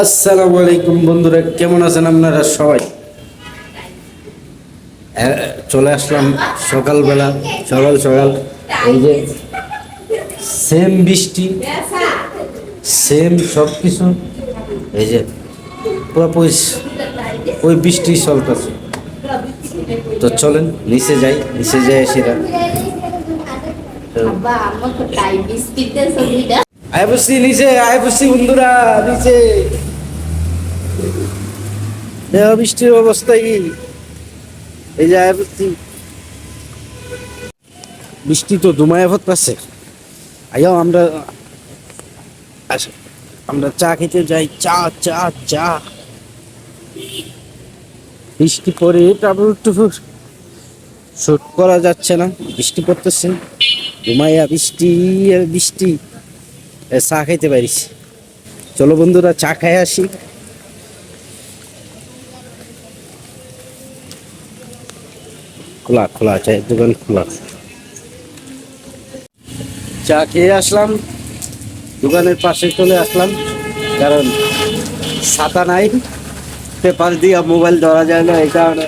আসসালামু আলাইকুম বন্ধুরা, কেমন আছেন আপনারা সবাই? চলে আসলাম সকালবেলা, সকাল সকাল। এই যে সেম বৃষ্টি, সেম সব কিছু এই যে পুরো ওই বৃষ্টি চলতেছে। তো চলেন, নিচে যাই নিচে যাই সেটা আয় বসছি নিচে আয় বসছি বন্ধুরা নিচে। দেহ বৃষ্টির অবস্থা কি? এই যে আয় বসছি বৃষ্টি তো দুমায় পড়তেছে আইও আমরা আসো, আমরা চা খেতে যাই। চা চা চা। বৃষ্টি পরে টাবুর টুপুর শুট করা যাচ্ছে না। বৃষ্টি পড়তেছে ঘুমাইয়া বৃষ্টি আর বৃষ্টি চা খাইতে পারিস। চলো বন্ধুরা, চা খাই আসি। খোলা খোলা, চায়ের দোকান খোলা। চা খেয়ে আসলাম। দোকানের পাশে চলে আসলাম, কারণ ছাতা নাই। পেপার দিয়ে মোবাইল ধরা যায় না, এই কারণে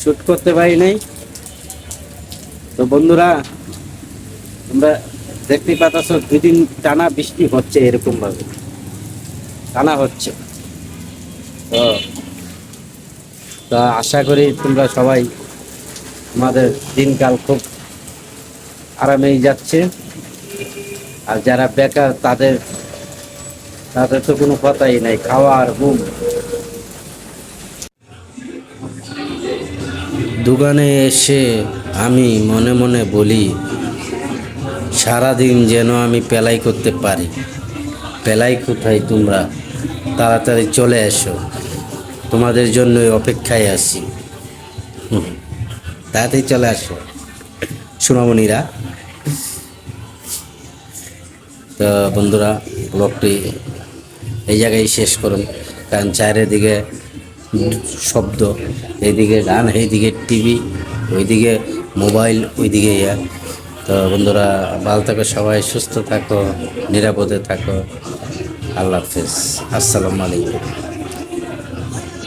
শুট করতে পারি নাই। তো বন্ধুরা, আমরা দেখতে পাচ্ছ, দুদিন টানা বৃষ্টি হচ্ছে এরকম ভাবে টানা হচ্ছে। তো, তা আশা করি তোমরা সবাই আমাদের দিনকাল খুব আরামেই যাচ্ছে। আর যারা বেকার, তাদের তাদের তো কোনো কথাই নাই খাওয়ার ঘুম। দোকানে এসে আমি মনে মনে বলি সারাদিন যেন আমি পেলাই করতে পারি। পেলাই কোথায় তোমরা? তাড়াতাড়ি চলে এসো। তোমাদের জন্যই অপেক্ষায় আছি। তাড়াতাড়ি চলে আসো। সোনামণিরা তো বন্ধুরা, ব্লগটি এই জায়গায় শেষ করুন। কারণ চারিদিকে শব্দ এইদিকে গান এইদিকে টিভি, ওইদিকে মোবাইল, ওইদিকে ইয়া। তো বন্ধুরা ভালো থাকো সবাই সুস্থ থাকো নিরাপদে থাকো। আল্লাহ হাফিজ। আসসালামু আলাইকুম।